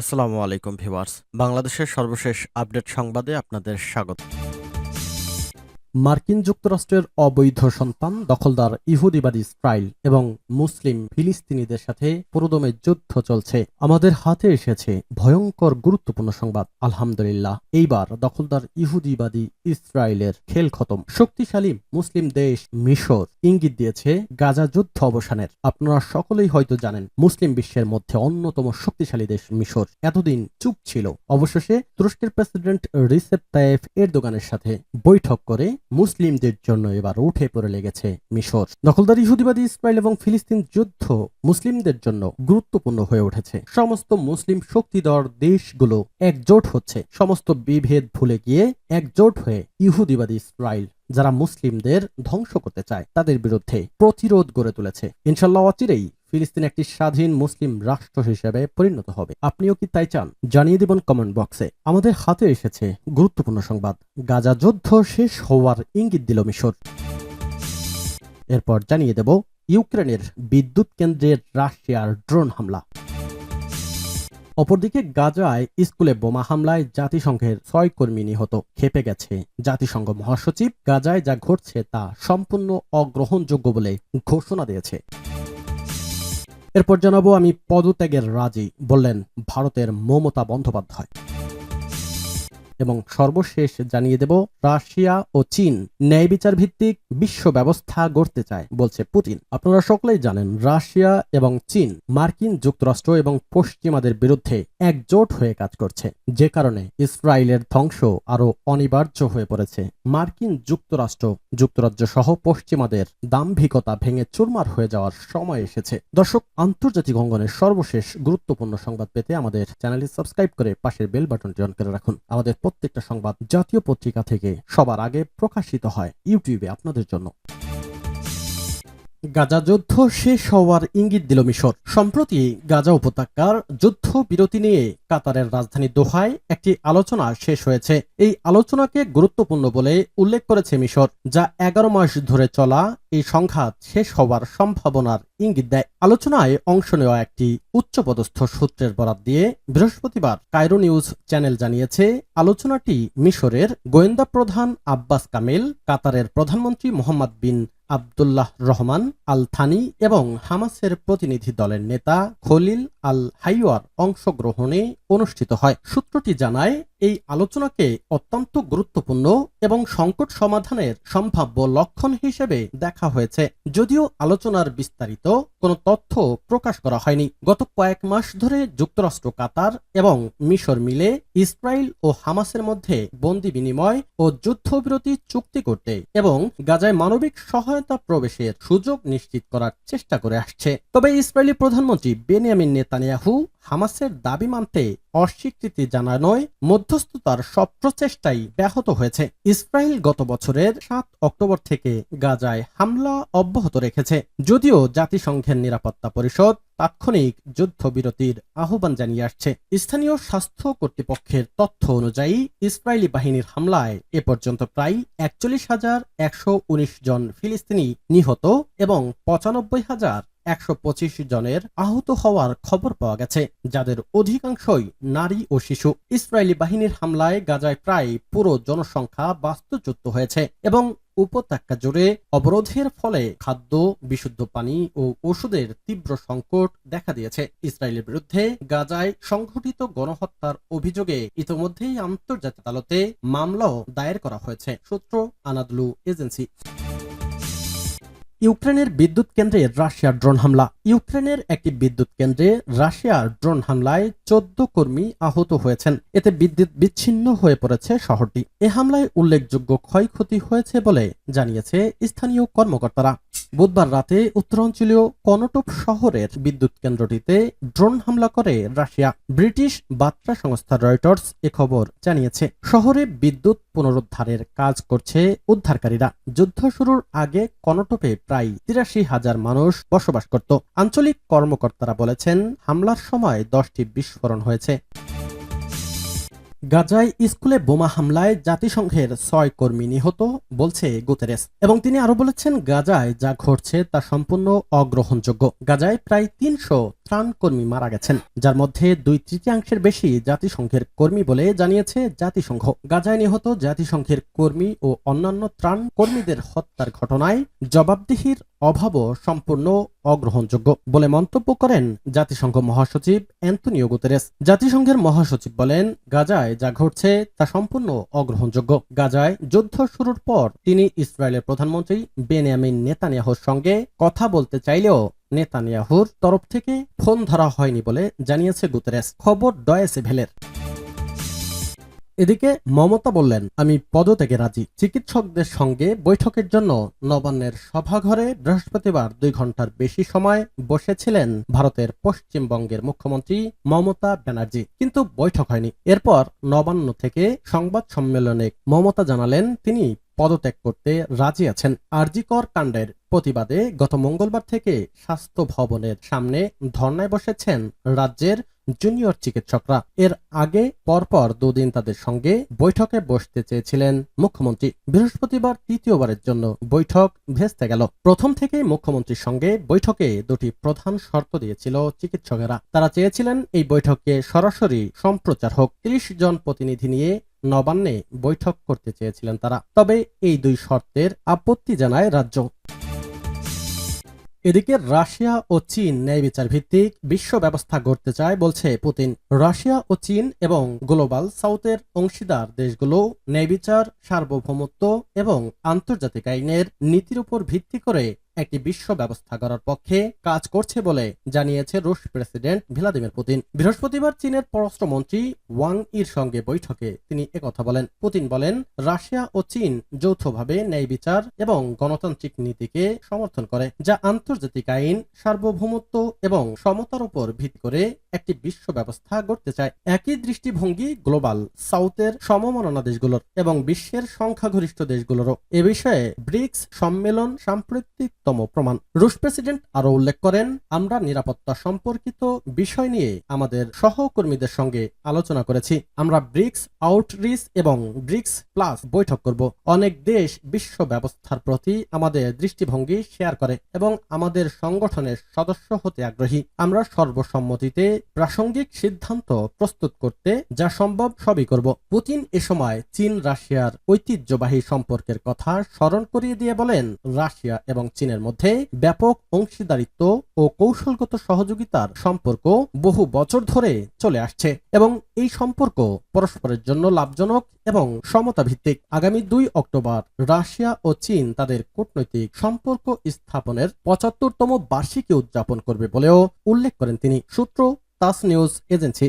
আসসালামু আলাইকুম ভিউয়ার্স। বাংলাদেশের সর্বশেষ আপডেট সংবাদে আপনাদের স্বাগত। মার্কিন যুক্তরাষ্ট্রের অবৈধ সন্তান দখলদার ইহুদিবাদী ইসরায়েল এবং মুসলিম ফিলিস্তিনিদের সাথে পুরোদমে যুদ্ধ চলছে। আমাদের হাতে এসেছে ভয়ঙ্কর গুরুত্বপূর্ণ সংবাদ। আলহামদুলিল্লাহ, এইবার দখলদার ইহুদিবাদী ইসরায়েলের খেল খতম। শক্তিশালী মুসলিম দেশ মিশর ইঙ্গিত দিয়েছে গাজা যুদ্ধ অবসানের। আপনারা সকলেই হয়তো জানেন, মুসলিম বিশ্বের মধ্যে অন্যতম শক্তিশালী দেশ মিশর। এতদিন চুপ ছিল। অবশেষে তুরস্কের প্রেসিডেন্ট রিসেপ তায়েফ এর দোকানের সাথে বৈঠক করে মুসলিমদের জন্য এবার উঠে পড়ে লেগেছে মিশর। দখলদার ইহুদিবাদী ইসরায়েল এবং ফিলিস্তিন যুদ্ধ মুসলিমদের জন্য গুরুত্বপূর্ণ হয়ে উঠেছে। সমস্ত মুসলিম শক্তিধর দেশগুলো একজোট হচ্ছে। সমস্ত বিভেদ ভুলে গিয়ে একজোট হয়ে ইহুদিবাদী ইসরায়েল, যারা মুসলিমদের ধ্বংস করতে চায়, তাদের বিরুদ্ধে প্রতিরোধ গড়ে তুলেছে। ইনশাল্লাহ অচিরেই ফিলিস্তিন একটি স্বাধীন মুসলিম রাষ্ট্র হিসেবে পরিণত হবে। আপনিও কি তাই চান? জানিয়ে দেবেন কমেন্ট বক্সে আমাদের হাতে এসেছে গুরুত্বপূর্ণ সংবাদ। গাজা যুদ্ধ শেষ হওয়ার ইঙ্গিত দিল মিশর। এরপর জানিয়ে দেব ইউক্রেনের বিদ্যুৎ কেন্দ্রের রাশিয়ার ড্রোন হামলা। অপরদিকে গাজায় স্কুলে বোমা হামলায় জাতিসংঘের ছয় কর্মী নিহত। খেপে গেছে জাতিসংঘ মহাসচিব। গাজায় যা ঘটছে তা সম্পূর্ণ অগ্রহণযোগ্য বলে ঘোষণা দিয়েছে। এরপর জানাব আমি পদত্যাগের রাজি বললেন ভারতের মমতা বন্দ্যোপাধ্যায়। এবং সর্বশেষ জানিয়ে দেব, রাশিয়া ও চীন ন্যায় বিচার ভিত্তিক বিশ্ব ব্যবস্থা গড়তে চায়, বলছে পুতিন। আপনারা সকলেই জানেন, রাশিয়া এবং চীন মার্কিন যুক্তরাষ্ট্র এবং পশ্চিমাদের বিরুদ্ধে একজোট হয়ে কাজ করছে। যে কারণে ইসরায়েলের ধ্বংস আরও অনিবার্য হয়ে পড়েছে। মার্কিন যুক্তরাষ্ট্র, যুক্তরাজ্য সহ পশ্চিমাদের দাম্ভিকতা ভেঙে চুরমার হয়ে যাওয়ার সময় এসেছে। দর্শক, আন্তর্জাতিক অঙ্গনের সর্বশেষ গুরুত্বপূর্ণ সংবাদ পেতে আমাদের চ্যানেলটি সাবস্ক্রাইব করে পাশের বেল বাটনটি অন করে রাখুন। আমাদের প্রত্যেকটা সংবাদ জাতীয় পত্রিকা থেকে সবার আগে প্রকাশিত হয় ইউটিউবে আপনাদের জন্য। গাজা যুদ্ধ শেষ হওয়ার ইঙ্গিত দিল মিশর। সম্প্রতি গাজা উপত্যকার যুদ্ধ বিরতি নিয়ে কাতারের রাজধানী দোহায় একটি আলোচনা শেষ হয়েছে। এই আলোচনাকে গুরুত্বপূর্ণ বলে উল্লেখ করেছে মিশর, যা এগারো মাস ধরে চলা এই সংঘাত শেষ হওয়ার সম্ভাবনার ইঙ্গিত দেয়। আলোচনায় অংশ নেওয়া একটি উচ্চপদস্থ সূত্রের বরাত দিয়ে বৃহস্পতিবার কায়রো নিউজ চ্যানেল জানিয়েছে, আলোচনাটি মিশরের গোয়েন্দা প্রধান আব্বাস কামেল, কাতারের প্রধানমন্ত্রী Mohammed bin Abdullah Rahman Al Thani এবং হামাসের প্রতিনিধি দলের নেতা খলিল আল হাইওয়ার অংশগ্রহণে অনুষ্ঠিত হয়। সূত্রটি জানায়, এই আলোচনাকে অত্যন্ত গুরুত্বপূর্ণ এবং সংকট সমাধানের সম্ভাব্য লক্ষণ হিসেবে দেখা হয়েছে। যদিও আলোচনার বিস্তারিত কোনো তথ্য প্রকাশ করা হয়নি। গত কয়েক মাস ধরে যুক্তরাষ্ট্র, কাতার এবং মিশর মিলে ইসরায়েল ও হামাসের মধ্যে বন্দি বিনিময় ও যুদ্ধবিরতি চুক্তি করতে এবং গাজায় মানবিক সহায়তা প্রবেশের সুযোগ নিশ্চিত করার চেষ্টা করে আসছে। তবে ইসরায়েলি প্রধানমন্ত্রী বেনিয়ামিন নেতানিয়াহু হামাসের দাবি মানতে অস্বীকৃতি জানানোয় মধ্যস্থতার সব প্রচেষ্টাই ব্যাহত হয়েছে। ইসরায়েল গত বছরের সাত অক্টোবর থেকে গাজায় হামলা অব্যাহত রেখেছে। যদিও জাতিসংঘের নিরাপত্তা পরিষদ তাৎক্ষণিক যুদ্ধবিরতির আহ্বান জানিয়ে আসছে। স্থানীয় স্বাস্থ্য কর্তৃপক্ষের তথ্য অনুযায়ী ইসরায়েলি বাহিনীর হামলায় এ পর্যন্ত প্রায় একচল্লিশ হাজার একশো জন ফিলিস্তিনি নিহত এবং পঁচানব্বই হাজার একশো পঁচিশ জনের আহত হওয়ার খবর পাওয়া গেছে, যাদের অধিকাংশই নারী ও শিশু। ইসরায়েলি বাহিনীর হামলায় গাজায় প্রায় পুরো জনসংখ্যা বাস্তুচ্যুত হয়েছে এবং উপত্যকা জুড়ে অবরোধের ফলে খাদ্য, বিশুদ্ধ পানি ও ওষুধের তীব্র সংকট দেখা দিয়েছে। ইসরায়েলের বিরুদ্ধে গাজায় সংঘটিত গণহত্যার অভিযোগে ইতোমধ্যেই আন্তর্জাতিক আদালতে মামলাও দায়ের করা হয়েছে, সূত্র আনাদলু এজেন্সি। ইউক্রেনের বিদ্যুৎ কেন্দ্রে রাশিয়ার ড্রোন হামলা। ইউক্রেনের একটি বিদ্যুৎ কেন্দ্রে রাশিয়ার ড্রোন হামলায় চোদ্দ কর্মী আহত হয়েছেন। এতে বিদ্যুৎ বিচ্ছিন্ন হয়ে পড়েছে শহরটি। এ হামলায় উল্লেখযোগ্য ক্ষয়ক্ষতি হয়েছে বলে জানিয়েছে স্থানীয় কর্মকর্তারা। বুধবার রাতে উত্তরাঞ্চলীয় কনটোপ শহরের বিদ্যুৎ কেন্দ্রটিতে ড্রোন হামলা করে রাশিয়া। ব্রিটিশ বার্তা সংস্থা রয়টার্স এ খবর জানিয়েছে, শহরে বিদ্যুৎ পুনরুদ্ধারের কাজ করছে উদ্ধারকারীরা। যুদ্ধ শুরুর আগে কনটোপে প্রায় তিরাশি হাজার মানুষ বসবাস করত। আঞ্চলিক কর্মকর্তারা বলেছেন, হামলার সময় দশটি বিস্ফোরণ হয়েছে। গাজায় স্কুলে বোমা হামলায় জাতিসংঘের ছয় কর্মী নিহত, বলছে গুতেরেস। এবং তিনি আরও বলেছেন, গাজায় যা ঘটছে তা সম্পূর্ণ অগ্রহণযোগ্য। গাজায় প্রায় তিনশো ত্রাণ কর্মী মারা গেছেন, যার মধ্যে দুই তৃতীয়াংশের বেশি জাতিসংঘের কর্মী বলে জানিয়েছে জাতিসংঘ। গাজায় নিহত জাতিসংঘের কর্মী ও অন্যান্য ত্রাণ কর্মীদের হত্যার ঘটনায় জবাবদিহির অভাবও সম্পূর্ণ অগ্রহণযোগ্য বলে মন্তব্য করেন জাতিসংঘ মহাসচিব অ্যান্তনিও গুতেরেস। জাতিসংঘের মহাসচিব বলেন, গাজায় যা ঘটছে তা সম্পূর্ণ অগ্রহণযোগ্য। গাজায় যুদ্ধ শুরুর পর তিনি ইসরায়েলের প্রধানমন্ত্রী বেনিয়ামিন নেতানিয়াহুর সঙ্গে কথা বলতে চাইলেও নেতানিয়াহুর তরফ থেকে ফোন ধরা হয়নি বলে জানিয়েছে গুতেরেস। খবর ডয়েসে ভেলের। এদিকে মমতা বললেন, আমি পদত্যাগে রাজি। চিকিৎসকদের সঙ্গে বৈঠকের জন্য নবান্নের সভাঘরে বৃহস্পতিবার দুই ঘণ্টার বেশি সময় বসেছিলেন ভারতের পশ্চিমবঙ্গের মুখ্যমন্ত্রী মমতা ব্যানার্জি। কিন্তু বৈঠক হয়নি। এরপর নবান্ন থেকে সংবাদ সম্মেলনে মমতা জানালেন তিনি পদত্যাগ করতে রাজি আছেন আরজিকর কাণ্ডের প্রতিবাদে গত মঙ্গলবার থেকে স্বাস্থ্য ভবনের সামনে ধর্নায় বসেছেন রাজ্যের জুনিয়র চিকিৎসকরা। এর আগে পরপর দুদিন তাদের সঙ্গে বৈঠকে বসতে চেয়েছিলেন মুখ্যমন্ত্রী। বৃহস্পতিবার তৃতীয়বারের জন্য বৈঠক ভেস্তে গেল। প্রথম থেকেই মুখ্যমন্ত্রীর সঙ্গে বৈঠকে দুটি প্রধান শর্ত দিয়েছিল চিকিৎসকেরা। তারা চেয়েছিলেন এই বৈঠকে সরাসরি সম্প্রচার হোক। ত্রিশ জন প্রতিনিধি নিয়ে নবান্নে বৈঠক করতে চেয়েছিলেন তারা। তবে এই দুই শর্তের আপত্তি জানায় রাজ্য। এদিকে রাশিয়া ও চীন ন্যায় বিচার ভিত্তিক বিশ্ব ব্যবস্থা গড়তে চায় বলছে পুতিন। রাশিয়া ও চীন এবং গ্লোবাল সাউথের অংশীদার দেশগুলো ন্যায় বিচার, সার্বভৌমত্ব এবং আন্তর্জাতিক আইনের নীতির উপর ভিত্তি করে একটি বিশ্ব ব্যবস্থা করার পক্ষে কাজ করছে বলে জানিয়েছে রুশ প্রেসিডেন্ট ভ্লাদিমির পুতিন। বৃহস্পতিবার চীনের পররাষ্ট্রমন্ত্রী ওয়াং ইর সঙ্গে বৈঠকে তিনি একথা বলেন। পুতিন বলেন, রাশিয়া ও চীন যৌথভাবে ন্যায় বিচার এবং গণতান্ত্রিক নীতিকে সমর্থন করে, যা আন্তর্জাতিক আইন, সার্বভৌমত্ব এবং সমতার উপর ভিত্তি করে একটি বিশ্ব ব্যবস্থা গড়তে চায়। একই দৃষ্টিভঙ্গি গ্লোবাল সাউথের সমমনা দেশগুলোর এবং বিশ্বের সংখ্যাগরিষ্ঠ দেশগুলোরও। এ বিষয়ে ব্রিক্স সম্মেলন সাম্প্রতিকতম প্রমাণ। রুশ প্রেসিডেন্ট আরও উল্লেখ করেন, আমরা নিরাপত্তা সম্পর্কিত বিষয় নিয়ে আমাদের সহকর্মীদের সঙ্গে আলোচনা করেছি। আমরা ব্রিক্স আউটরিচ এবং ব্রিক্স প্লাস বৈঠক করব। অনেক দেশ বিশ্ব ব্যবস্থার প্রতি আমাদের দৃষ্টিভঙ্গি শেয়ার করে এবং আমাদের সংগঠনের সদস্য হতে আগ্রহী। আমরা সর্বসম্মতিতে প্রাসঙ্গিক সিদ্ধান্ত প্রস্তুত করতে যা সম্ভব সবই করব। পুতিন এ সময় চীন রাশিয়ার ঐতিহ্যবাহী সম্পর্কের কথা স্মরণ করিয়ে দিয়ে বলেন, রাশিয়া এবং চীনের মধ্যে ব্যাপক অংশীদারিত্ব ও কৌশলগত সহযোগিতার সম্পর্ক বহু বছর ধরে চলে আসছে এবং এই সম্পর্ক পরস্পরের জন্য লাভজনক এবং সমতা ভিত্তিক আগামী দুই অক্টোবর রাশিয়া ও চীন তাদের কূটনৈতিক সম্পর্ক স্থাপনের পঁচাত্তরতম বার্ষিকী উদযাপন করবে বলেও উল্লেখ করেন তিনি। সূত্র তাস নিউজ এজেন্সি।